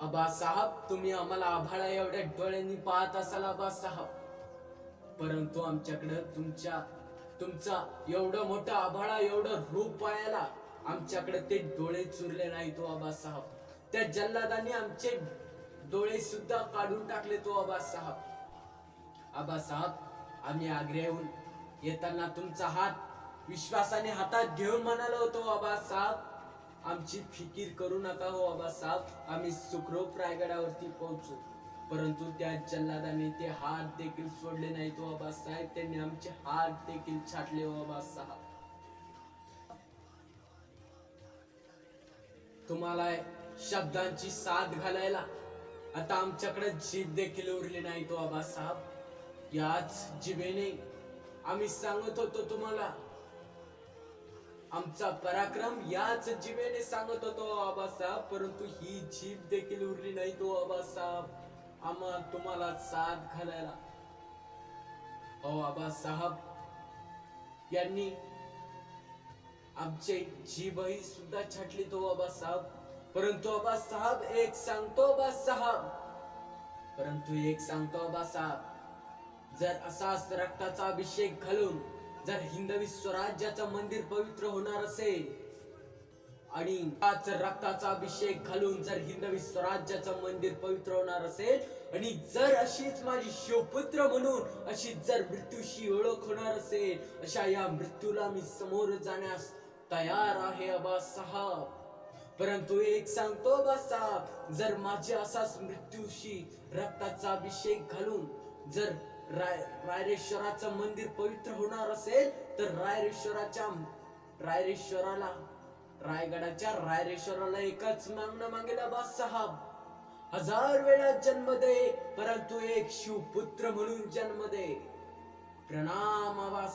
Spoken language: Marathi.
आबासाहेब तुम्ही आम्हाला आभाळा एवढ्या डोळ्यांनी पाहत असाल परंतु तुमच्या तुमचा एवढं मोठं आभाळा एवढं रूप पाहायला आमच्याकडे ते डोळे चुरले नाही तो हो त्या आमचे डोळे सुद्धा काढून टाकले तो आबासाहेब आबासाहेब आम्ही आग्र्याहून येताना तुमचा हात विश्वासाने हातात घेऊन म्हणालो होतो साहब आमची फिकीर करू नका हो आबासाहेब आम्ही सुखरूप रायगडावरती पोहोचू. परंतु त्या जल्लादाने ते हात देखील सोडले नाहीत हो, तो आबासाहेब त्यांनी आमचे हात देखील छाटले हो आबासाहेब तुम्हाला शब्दांची साथ घालायला आता आमच्याकडे जीभ देखील उरली नाही तो हो, आबासाहेब याच जिभेने आम्ही सांगत होतो तुम्हाला आमचा पराक्रम याच जीवेने सांगत होतो आबासाहेब परंतु ही जीभ देखील उरली नाही तो आबासाहेब आम्हा तुम्हाला साथ घालायला. ओ आबासाहेब यांनी आमचे जीभही सुद्धा छाटली तो आबासाहेब परंतु आबासाहेब एक सांगतो आबासाहेब परंतु एक सांगतो आबासाहेब जर असाच रक्ताचा अभिषेक घालून जर हिंदवी स्वराज्याचं मंदिर पवित्र होणार असेल. आणि हाच रक्ताचा अभिषेक घालून जर हिंदवी स्वराज्याचं मंदिर पवित्र होणार असेल आणि जर अशीच माझी शिवपुत्र म्हणून अशी जर मृत्यूशी ओळख होणार असेल अशा या मृत्यूला मी समोर जाण्यास तयार आहे अबा साहब. परंतु एक सांगतो साहब जर माझे असाच मृत्यूशी रक्ताचा अभिषेक घालून जर राय रायरेश्वराचं मंदिर पवित्र होणार असेल तर रायरेश्वराच्या रायरेश्वराला रायगडाच्या रायरेश्वराला एकच मागणं मागेला साहब हजार वेळा जन्म दे परंतु एक शिवपुत्र म्हणून जन्म दे. प्रणाम आबा